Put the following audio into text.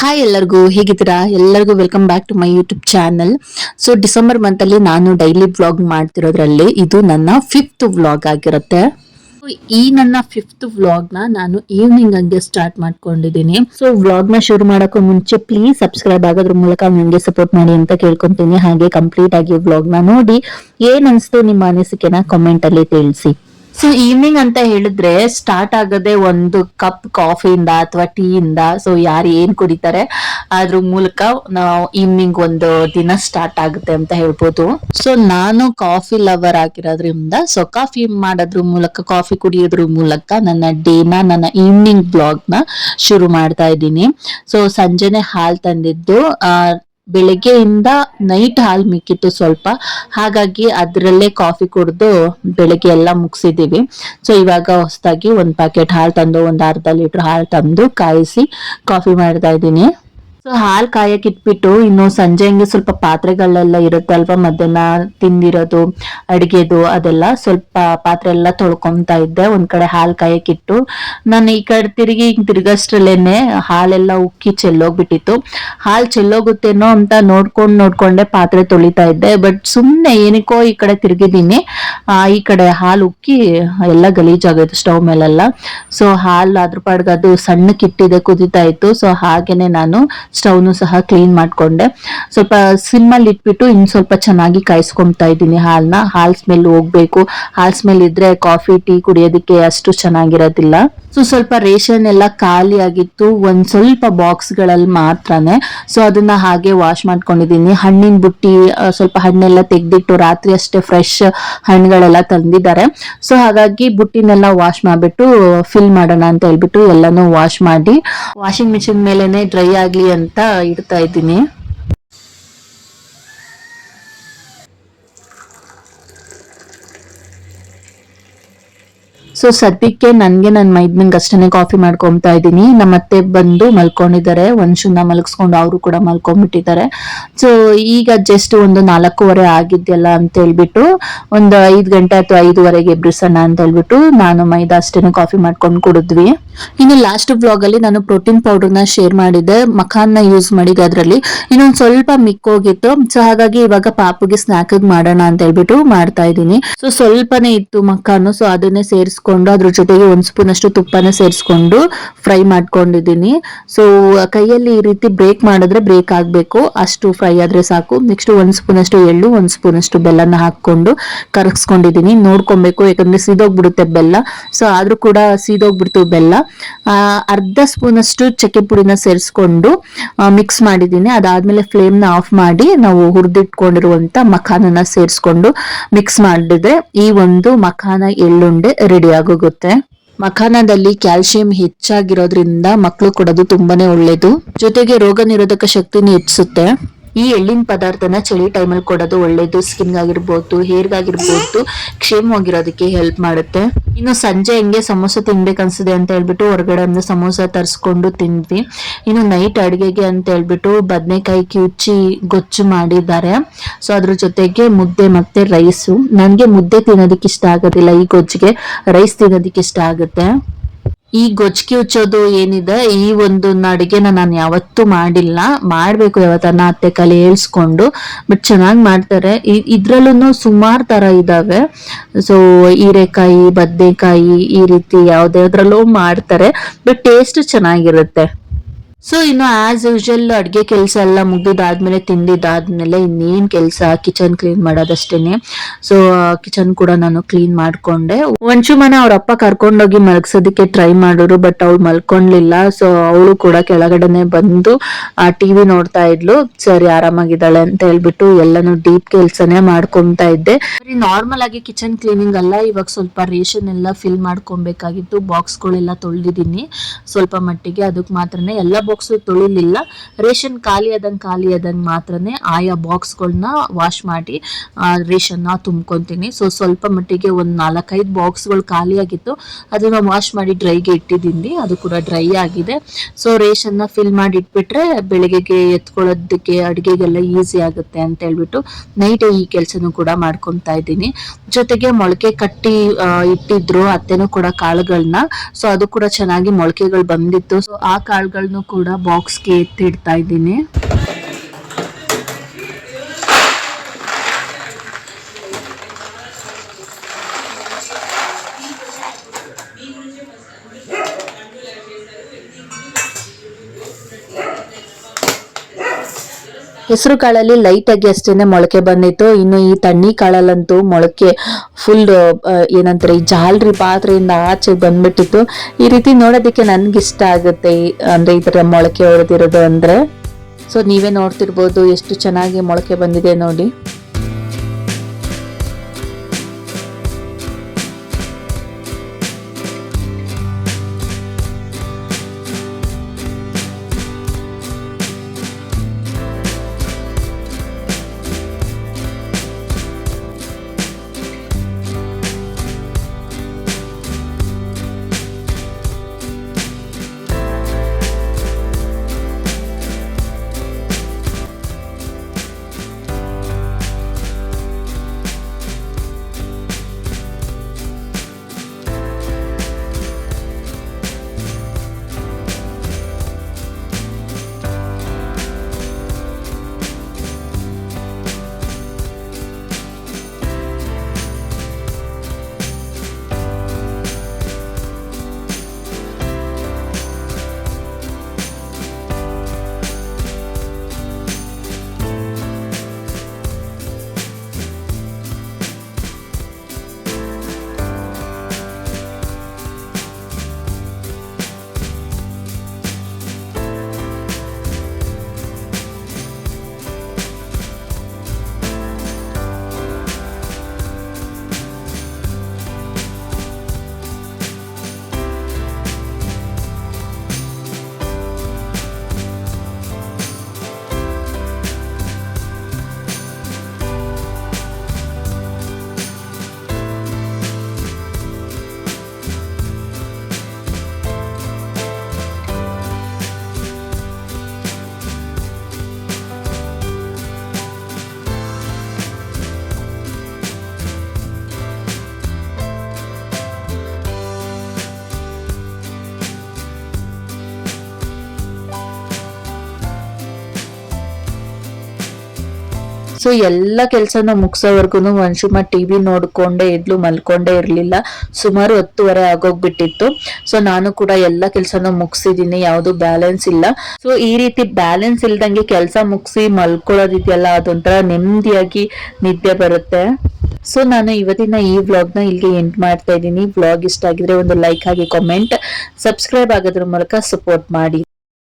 Hi ಎಲ್ಲರಿಗೂ, ಹೇಗಿದ್ದೀರಾ? ಎಲ್ಲರಿಗೂ welcome back to my YouTube channel so December month ಅಲ್ಲಿ ನಾನು ಡೈಲಿ ವ್ಲಾಗ್ ಮಾಡ್ತಿರೋದ್ರಲ್ಲಿ ಇದು ನನ್ನ ಫಿಫ್ತ್ ವ್ಲಾಗ್ ಆಗಿರುತ್ತೆ. ಈ ನನ್ನ ಫಿಫ್ತ್ ವ್ಲಾಗ್ನ ನಾನು ಈವ್ನಿಂಗ್ ಹಂಗೆ ಸ್ಟಾರ್ಟ್ ಮಾಡ್ಕೊಂಡಿದ್ದೀನಿ. ಸೊ ವ್ಲಾಗ್ನ ಶುರು ಮಾಡೋಕ್ಕೂ ಮುಂಚೆ ಪ್ಲೀಸ್ ಸಬ್ಸ್ಕ್ರೈಬ್ ಆಗೋದ್ರ ಮೂಲಕ ನನಗೆ ಸಪೋರ್ಟ್ ಮಾಡಿ ಅಂತ ಕೇಳ್ಕೊಂತೀನಿ. ಹಾಗೆ ಕಂಪ್ಲೀಟ್ ಆಗಿ ವ್ಲಾಗ್ನ ನೋಡಿ, ಏನ್ ಅನ್ಸ್ತು ನಿಮ್ಮ ಅನಿಸಿಕೆನ ಕಾಮೆಂಟ್ ಅಲ್ಲಿ ತಿಳಿಸಿ. ಸೊ ಈವ್ನಿಂಗ್ ಅಂತ ಹೇಳಿದ್ರೆ ಸ್ಟಾರ್ಟ್ ಆಗದೆ ಒಂದು ಕಪ್ ಕಾಫಿಯಿಂದ ಅಥವಾ ಟೀ ಇಂದ ಸೊ ಯಾರು ಏನ್ ಕುಡಿತಾರೆ, ಅದ್ರ ಮೂಲಕ ನಾವು ಈವ್ನಿಂಗ್ ಒಂದು ದಿನ ಸ್ಟಾರ್ಟ್ ಆಗುತ್ತೆ ಅಂತ ಹೇಳ್ಬೋದು. ಸೊ ನಾನು ಕಾಫಿ ಲವರ್ ಆಗಿರೋದ್ರಿಂದ ಸೊ ಕಾಫಿ ಮಾಡೋದ್ರ ಮೂಲಕ ಕಾಫಿ ಕುಡಿಯೋದ್ರ ಮೂಲಕ ನನ್ನ ಡೇನ, ನನ್ನ ಈವ್ನಿಂಗ್ ಬ್ಲಾಗ್ನ ಶುರು ಮಾಡ್ತಾ ಇದ್ದೀನಿ. ಸೊ ಸಂಜೆನೆ ಹಾಲ್ ತಂದಿದ್ದು ಬೆಳಗ್ಗೆಯಿಂದ ನೈಟ್ ಹಾಲ್ ಮಿಕ್ಕಿತ್ತು ಸ್ವಲ್ಪ. ಹಾಗಾಗಿ ಅದರಲ್ಲೇ ಕಾಫಿ ಕುಡಿದು ಬೆಳಗ್ಗೆ ಎಲ್ಲ ಮುಗಿಸಿದ್ದೀವಿ ಸೊ ಇವಾಗ ಹೊಸದಾಗಿ ಒಂದು ಪ್ಯಾಕೆಟ್ ಹಾಲು ತಂದು, ಒಂದು ಅರ್ಧ ಲೀಟ್ರ್ ಹಾಲು ತಂದು ಕಾಯಿಸಿ ಕಾಫಿ ಮಾಡ್ತಾ ಇದ್ದೀನಿ. ಸೊ ಹಾಲ್ ಕಾಯಕ್ಕೆ ಇಟ್ಬಿಟ್ಟು ಇನ್ನು ಸಂಜೆ ಹಂಗೆ ಸ್ವಲ್ಪ ಪಾತ್ರೆಗಳೆಲ್ಲ ಇರುತ್ತೆ ಅಲ್ವಾ ಮಧ್ಯಾಹ್ನ ತಿಂದಿರೋದು, ಅಡಿಗೆದು ಅದೆಲ್ಲ ಸ್ವಲ್ಪ ಪಾತ್ರೆ ಎಲ್ಲ ತೊಳ್ಕೊತಾ ಇದ್ದೆ. ಒಂದ್ ಕಡೆ ಹಾಲ್ ಕಾಯಕ್ ಇಟ್ಟು ನಾನು ಈ ಕಡೆ ತಿರುಗಿ ಹಿಂಗ್ ತಿರ್ಗಷ್ಟ್ರಲ್ಲೇನೆ ಹಾಲೆಲ್ಲ ಉಕ್ಕಿ ಚೆಲ್ಲೋಗ್ಬಿಟ್ಟಿತ್ತು. ಹಾಲ್ ಚೆಲ್ಲೋಗುತ್ತೇನೋ ಅಂತ ನೋಡ್ಕೊಂಡ್ ನೋಡ್ಕೊಂಡೆ ಪಾತ್ರೆ ತೊಳಿತಾ ಇದ್ದೆ. ಬಟ್ ಸುಮ್ನೆ ಏನಕ್ಕೋ ಈ ಕಡೆ ತಿರುಗಿದೀನಿ ಆ ಈ ಕಡೆ ಹಾಲು ಉಕ್ಕಿ, ಎಲ್ಲ ಗಲೀಜಾಗೋಯ್ತು ಸ್ಟವ್ ಮೇಲೆಲ್ಲ. ಸೊ ಹಾಲು ಅದ್ರ ಪಾಡ್ಗೆ ಅದು ಸಣ್ಣ ಕಿಟ್ಟಿದೆ ಕುದೀತಾ ಇತ್ತು. ಸೊ ಹಾಗೇನೆ ನಾನು ಸ್ಟವ್ನು ಸಹ ಕ್ಲೀನ್ ಮಾಡ್ಕೊಂಡೆ. ಸ್ವಲ್ಪ ಸಿಮ್ ಅಲ್ಲಿ ಇಟ್ಬಿಟ್ಟು ಇನ್ ಸ್ವಲ್ಪ ಚೆನ್ನಾಗಿ ಕಾಯಿಸ್ಕೊಂತಾ ಇದ್ದೀನಿ ಹಾಲ್ನ. ಹಾಲ್ ಸ್ಮೆಲ್ ಹೋಗ್ಬೇಕು. ಹಾಲ್ ಸ್ಮೆಲ್ ಇದ್ರೆ ಕಾಫಿ, ಟೀ ಕುಡಿಯೋದಕ್ಕೆ ಅಷ್ಟು ಚೆನ್ನಾಗಿರೋದಿಲ್ಲ. ಸೊ ಸ್ವಲ್ಪ ರೇಷನ್ ಎಲ್ಲ ಖಾಲಿ ಆಗಿತ್ತು. ಒಂದ್ ಸ್ವಲ್ಪ ಬಾಕ್ಸ್ಗಳಲ್ಲಿ ಮಾತ್ರನೇ. ಸೊ ಅದನ್ನ ಹಾಗೆ ವಾಶ್ ಮಾಡ್ಕೊಂಡಿದ್ದೀನಿ. ಹಣ್ಣಿನ ಬುಟ್ಟಿ ಸ್ವಲ್ಪ ಹಣ್ಣೆಲ್ಲ ತೆಗೆದಿಟ್ಟು ರಾತ್ರಿ ಅಷ್ಟೇ ಫ್ರೆಶ್ ಹಣ್ಣುಗಳೆಲ್ಲ ತಂದಿದ್ದಾರೆ. ಸೊ ಹಾಗಾಗಿ ಬುಟ್ಟಿನೆಲ್ಲ ವಾಶ್ ಮಾಡಿಬಿಟ್ಟು ಫಿಲ್ ಮಾಡೋಣ ಅಂತ ಹೇಳ್ಬಿಟ್ಟು ಎಲ್ಲನೂ ವಾಶ್ ಮಾಡಿ. ವಾಷಿಂಗ್ ಮಿಷಿನ್ ಮೇಲೆನೆ ಡ್ರೈ ಆಗಲಿ ಅಂತ ಇಡ್ತಾ ಇದ್ದೀನಿ. ಸೊ ಸದ್ಯಕ್ಕೆ ನನ್ಗೆ ನನ್ನ ಮೈದ್ನಂಗ್ ಅಷ್ಟೇ ಕಾಫಿ ಮಾಡ್ಕೊಂತಾ ಇದ್ದೀನಿ ನಮ್ಮ ಅತ್ತೆ ಬಂದು ಮಲ್ಕೊಂಡಿದ್ದಾರೆ ವಂಶುನ ಮಲಗಿಸ್ಕೊಂಡು ಅವರು ಕೂಡ ಮಲ್ಕೊಂಡ್ಬಿಟ್ಟಿದ್ದಾರೆ ಸೊ ಈಗ ಜಸ್ಟ್ ಒಂದು ನಾಲ್ಕೂವರೆ ಆಗಿದ್ಯಲ್ಲ ಅಂತ ಹೇಳ್ಬಿಟ್ಟು, ಒಂದು ಐದು ಗಂಟೆ ಅಥವಾ ಐದುವರೆಗೆ ಎಬ್ರಿಸೋಣ ಅಂತ ಹೇಳ್ಬಿಟ್ಟು ನಾನು ಮೈದ ಅಷ್ಟೇನೆ ಕಾಫಿ ಮಾಡ್ಕೊಂಡು ಕುಡಿದ್ವಿ. ಇನ್ನು ಲಾಸ್ಟ್ ಬ್ಲಾಗ್ ಅಲ್ಲಿ ನಾನು ಪ್ರೋಟೀನ್ ಪೌಡರ್ನ ಶೇರ್ ಮಾಡಿದ್ದೆ. ಮಖಾನ್ನ ಯೂಸ್ ಮಾಡಿದ್ದೆ ಅದರಲ್ಲಿ. ಇನ್ನೊಂದು ಸ್ವಲ್ಪ ಮಿಕ್ಕೋಗಿತ್ತು. ಸೊ ಹಾಗಾಗಿ ಇವಾಗ ಪಾಪುಗೆ ಸ್ನಾಕ್ ಮಾಡೋಣ ಅಂತ ಹೇಳ್ಬಿಟ್ಟು ಮಾಡ್ತಾ ಇದ್ದೀನಿ ಸೊ ಸ್ವಲ್ಪನೇ ಇತ್ತು ಮಖಾನು. ಸೊ ಅದನ್ನೇ ಸೇರಿಸ್ಕೊಂಡು ಅದ್ರ ಜೊತೆಗೆ ಒಂದು ಸ್ಪೂನ್ ಅಷ್ಟು ತುಪ್ಪನ ಸೇರಿಸ್ಕೊಂಡು ಫ್ರೈ ಮಾಡ್ಕೊಂಡಿದ್ದೀನಿ. ಸೊ ಕೈಯಲ್ಲಿ ಈ ರೀತಿ ಬ್ರೇಕ್ ಮಾಡಿದ್ರೆ ಬ್ರೇಕ್ ಆಗಬೇಕು. ಅಷ್ಟು ಫ್ರೈ ಆದ್ರೆ ಸಾಕು. ನೆಕ್ಸ್ಟ್ ಒಂದು ಸ್ಪೂನ್ ಅಷ್ಟು ಎಳ್ಳು, ಒಂದು ಸ್ಪೂನ್ ಅಷ್ಟು ಬೆಲ್ಲನ ಹಾಕ್ಕೊಂಡು ಕರಗಿಸ್ಕೊಂಡಿದ್ದೀನಿ ನೋಡ್ಕೊಬೇಕು, ಯಾಕಂದ್ರೆ ಸೀದೋಗ್ಬಿಡುತ್ತೆ ಬೆಲ್ಲ. ಸೊ ಆದ್ರೂ ಕೂಡ ಸೀದೋಗ್ಬಿಡ್ತು ಬೆಲ್ಲ. ಅರ್ಧ ಸ್ಪೂನ್ ಅಷ್ಟು ಚಕ್ಕೆ ಪುಡಿನ ಸೇರಿಸ್ಕೊಂಡು ಮಿಕ್ಸ್ ಮಾಡಿದ್ದೀನಿ. ಅದಾದ್ಮೇಲೆ ಫ್ಲೇಮ್ನ ಆಫ್ ಮಾಡಿ ನಾವು ಹುರಿದಿಟ್ಕೊಂಡಿರುವಂತ ಮಖಾನನ ಸೇರಿಸ್ಕೊಂಡು ಮಿಕ್ಸ್ ಮಾಡಿದ್ರೆ ಈ ಒಂದು ಮಖಾನ ಎಳ್ಳುಂಡೆ ರೆಡಿ ಆಗೋಗುತ್ತೆ ಮಖಾನದಲ್ಲಿ ಕ್ಯಾಲ್ಸಿಯಂ ಹೆಚ್ಚಾಗಿರೋದ್ರಿಂದ ಮಕ್ಕಳು ಕೊಡೋದು ತುಂಬಾನೇ ಒಳ್ಳೇದು. ಜೊತೆಗೆ ರೋಗ ನಿರೋಧಕ ಶಕ್ತಿನ ಹೆಚ್ಚಿಸುತ್ತೆ. ಈ ಎಳ್ಳಿನ ಪದಾರ್ಥನ ಚಳಿ ಟೈಮಲ್ಲಿ ಕೊಡೋದು ಒಳ್ಳೇದು ಸ್ಕಿನ್ ಆಗಿರ್ಬೋದು ಹೇರ್ಗಾಗಿರ್ಬೋದು ಕ್ಷೇಮವಾಗಿರೋದಕ್ಕೆ ಹೆಲ್ಪ್ ಮಾಡುತ್ತೆ. ಇನ್ನು ಸಂಜೆ ಹೆಂಗೆ ಸಮೋಸ ತಿನ್ಬೇಕು ಅನ್ಸಿದೆ ಅಂತ ಹೇಳ್ಬಿಟ್ಟು ಹೊರಗಡೆ ಒಂದು ಸಮೋಸ ತರಿಸ್ಕೊಂಡು ತಿಂದ್ವಿ. ಇನ್ನು ನೈಟ್ ಅಡಿಗೆಗೆ ಅಂತ ಹೇಳ್ಬಿಟ್ಟು ಬದನೆಕಾಯಿ ಕಿವುಚಿ ಗೊಜ್ಜು ಮಾಡಿದ್ದಾರೆ. ಸೊ ಅದ್ರ ಜೊತೆಗೆ ಮುದ್ದೆ ಮತ್ತೆ ರೈಸು ನನಗೆ ಮುದ್ದೆ ತಿನ್ನೋದಕ್ಕೆ ಇಷ್ಟ ಆಗೋದಿಲ್ಲ ಈ ಗೊಜ್ಜಿಗೆ. ರೈಸ್ ತಿನ್ನೋದಕ್ಕೆ ಇಷ್ಟ ಆಗುತ್ತೆ. ಈ ಗೊಜ್ಜಿಗೆ ಉಚ್ಚೋದು ಏನಿದೆ? ಈ ಒಂದು ಅಡುಗೆನ ನಾನು ಯಾವತ್ತೂ ಮಾಡಿಲ್ಲ. ಮಾಡಬೇಕು ಯಾವತ್ತನ್ನ ಅತ್ತೆ ಕಲೆ ಹೇಳ್ಸ್ಕೊಂಡು ಬಟ್ ಚೆನ್ನಾಗಿ ಮಾಡ್ತಾರೆ. ಇದ್ರಲ್ಲೂ ಸುಮಾರು ತರ ಇದಾವೆ. ಸೊ ಹೀರೆಕಾಯಿ, ಬದನೆಕಾಯಿ ಈ ರೀತಿ ಯಾವ್ದಾದ್ರಲ್ಲೂ ಮಾಡ್ತಾರೆ ಬಟ್ ಟೇಸ್ಟ್ ಚೆನ್ನಾಗಿರುತ್ತೆ. ಸೊ ಇನ್ನು ಆಸ್ ಯೂಶಲ್ ಅಡ್ಗೆ ಕೆಲಸ ಎಲ್ಲ ಮುಗಿದಾದ್ಮೇಲೆ ತಿಂದಿದ್ದಾದ್ಮೇಲೆ ಇನ್ನೇನ್ ಕೆಲಸ ಕಿಚನ್ ಕ್ಲೀನ್ ಮಾಡೋದಷ್ಟೇನೆ. ಸೊ ಕಿಚನ್ ಕೂಡ ನಾನು ಕ್ಲೀನ್ ಮಾಡ್ಕೊಂಡೆ. ಮನೆ ಅವ್ರ ಅಪ್ಪ ಕರ್ಕೊಂಡೋಗಿ ಮಲಗ್ಸೋದಕ್ಕೆ ಟ್ರೈ ಮಾಡಿದ್ರು ಬಟ್ ಅವ್ಳು ಮಲ್ಕೊಂಡ್ಲಿಲ್ಲ. ಸೊ ಅವಳು ಕೂಡ ಕೆಳಗಡೆನೆ ಬಂದು, ಆ ಟಿವಿ ನೋಡ್ತಾ ಇದ್ಲು. ಸರಿ, ಆರಾಮಾಗಿದ್ದಾಳೆ ಅಂತ ಹೇಳ್ಬಿಟ್ಟು ಎಲ್ಲಾನು ಡೀಪ್ ಕೆಲ್ಸನೇ ಮಾಡ್ಕೊಂತಾ ಇದ್ದೆ. ನಾರ್ಮಲ್ ಆಗಿ ಕಿಚನ್ ಕ್ಲೀನಿಂಗ್ ಅಲ್ಲ, ಇವಾಗ ಸ್ವಲ್ಪ ರೇಷನ್ ಎಲ್ಲ ಫಿಲ್ ಮಾಡ್ಕೊಬೇಕಾಗಿತ್ತು ಬಾಕ್ಸ್ಗಳೆಲ್ಲ ತೊಳೆದಿದ್ದೀನಿ. ಸ್ವಲ್ಪ ಮಟ್ಟಿಗೆ ಅದಕ್ಕೆ ಮಾತ್ರನೇ. ಎಲ್ಲ ಬಾಕ್ಸ್ ತೊಳಿಲಿಲ್ಲ. ರೇಷನ್ ಖಾಲಿ ಆದಂಗೆ ಖಾಲಿ ಆದಂಗೆ ಮಾತ್ರನೇ ಆಯಾ ಬಾಕ್ಸ್ಗಳನ್ನ ವಾಶ್ ಮಾಡಿ ರೇಷನ್ನ ತುಂಬ್ಕೊತೀನಿ. ಸೊ ಸ್ವಲ್ಪ ಮಟ್ಟಿಗೆ ಒಂದು ನಾಲ್ಕೈದು ಬಾಕ್ಸ್ಗಳು ಖಾಲಿ ಆಗಿತ್ತು. ಅದನ್ನ ವಾಶ್ ಮಾಡಿ ಡ್ರೈಗೆ ಇಟ್ಟಿದ್ದೀನಿ. ಅದು ಕೂಡ ಡ್ರೈ ಆಗಿದೆ. ಸೊ ರೇಷನ್ನ ಫಿಲ್ ಮಾಡಿ ಇಟ್ಬಿಟ್ರೆ ಬೆಳಗ್ಗೆಗೆ ಎತ್ಕೊಳ್ಳೋದಕ್ಕೆ, ಅಡುಗೆಗೆಲ್ಲ ಈಸಿ ಆಗುತ್ತೆ ಅಂತ ಹೇಳ್ಬಿಟ್ಟು ನೈಟೇ ಈ ಕೆಲಸನೂ ಕೂಡ ಮಾಡ್ಕೊತಾ ಇದ್ದೀನಿ. ಜೊತೆಗೆ ಮೊಳಕೆ ಕಟ್ಟಿ ಇಟ್ಟಿದ್ರು ಅತ್ತೆನೂ ಕೂಡ ಕಾಳುಗಳನ್ನ ಸೊ ಅದು ಕೂಡ ಚೆನ್ನಾಗಿ ಮೊಳಕೆಗಳು ಬಂದಿತ್ತು. ಸೊ ಆ ಕಾಳುಗಳನ್ನು ಕೂಡ ಬಾಕ್ಸ್ಗೆ ಎತ್ತಿಡ್ತಾ ಇದ್ದೀನಿ. ಹೆಸರು ಕಾಳಲ್ಲಿ ಲೈಟಾಗಿ ಅಷ್ಟೇನೆ ಮೊಳಕೆ ಬಂದಿತ್ತು. ಇನ್ನು ಈ ತಣ್ಣಿ ಕಾಳಲ್ಲಂತೂ ಮೊಳಕೆ ಫುಲ್ ಏನಂತಾರೆ, ಈ ಜಾಲ್ರಿ ಪಾತ್ರೆಯಿಂದ ಆಚೆ ಬಂದ್ಬಿಟ್ಟಿತ್ತು. ಈ ರೀತಿ ನೋಡೋದಕ್ಕೆ ನನ್ಗೆ ಇಷ್ಟ ಆಗುತ್ತೆ ಅಂದ್ರೆ ಈ ತರ ಮೊಳಕೆ ಹೊಡೆದಿರೋದು ಅಂದ್ರೆ. ಸೊ ನೀವೇ ನೋಡ್ತಿರ್ಬೋದು ಎಷ್ಟು ಚೆನ್ನಾಗಿ ಮೊಳಕೆ ಬಂದಿದೆ ನೋಡಿ. ಸೊ ಎಲ್ಲ ಕೆಲಸನ ಮುಗಿಸೋವರೆಗೂ ಟಿ ಟಿವಿ ನೋಡ್ಕೊಂಡೇ ಇದ್ಲು, ಮಲ್ಕೊಂಡೇ ಇರ್ಲಿಲ್ಲ. ಸುಮಾರು ಹತ್ತುವರೆ ಆಗೋಗ್ಬಿಟ್ಟಿತ್ತು. ಸೊ ನಾನು ಕೂಡ ಎಲ್ಲ ಕೆಲಸನ ಮುಗಿಸಿದೀನಿ ಯಾವುದು ಬ್ಯಾಲೆನ್ಸ್ ಇಲ್ಲ. ಸೊ ಈ ರೀತಿ ಬ್ಯಾಲೆನ್ಸ್ ಇಲ್ದಂಗೆ ಕೆಲಸ ಮುಗಿಸಿ ಮಲ್ಕೊಳ್ಳೋದಿದೆಯಲ್ಲ ಅದೊಂಥರ ನೆಮ್ಮದಿಯಾಗಿ ನಿದ್ದೆ ಬರುತ್ತೆ. ಸೊ ನಾನು ಇವತ್ತಿನ ಈ ವ್ಲಾಗ್ನ ನ ಇಲ್ಲಿಗೆ ಎಂಡ್ ಮಾಡ್ತಾ ಇದ್ದೀನಿ. ವ್ಲಾಗ್ ಇಷ್ಟ ಆಗಿದ್ರೆ ಒಂದು ಲೈಕ್ ಹಾಗೆ, ಕಾಮೆಂಟ್, ಸಬ್ಸ್ಕ್ರೈಬ್ ಆಗೋದ್ರ ಮೂಲಕ ಸಪೋರ್ಟ್ ಮಾಡಿ.